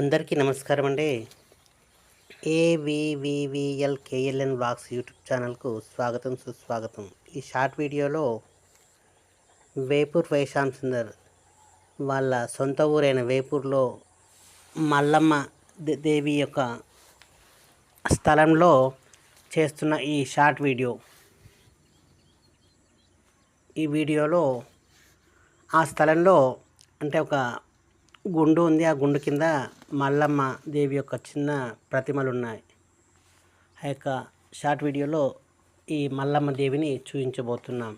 అందరికీ నమస్కారం అండి. ఏవివివిఎల్ కేఎల్ఎన్ బ్లాగ్స్ యూట్యూబ్ ఛానల్కు స్వాగతం సుస్వాగతం. ఈ షార్ట్ వీడియోలో వేపూర్ వైశాం సుందర్ వాళ్ళ సొంత ఊరైన వేపూర్లో మల్లమ్మ దేవి యొక్క స్థలంలో చేస్తున్న ఈ షార్ట్ వీడియో. ఈ వీడియోలో ఆ స్థలంలో అంటే ఒక గుండు ఉంది. ఆ గుండు కింద మల్లమ్మ దేవి యొక్క చిన్న ప్రతిమలు ఉన్నాయి. ఆ యొక్క షార్ట్ వీడియోలో ఈ మల్లమ్మ దేవిని చూపించబోతున్నాం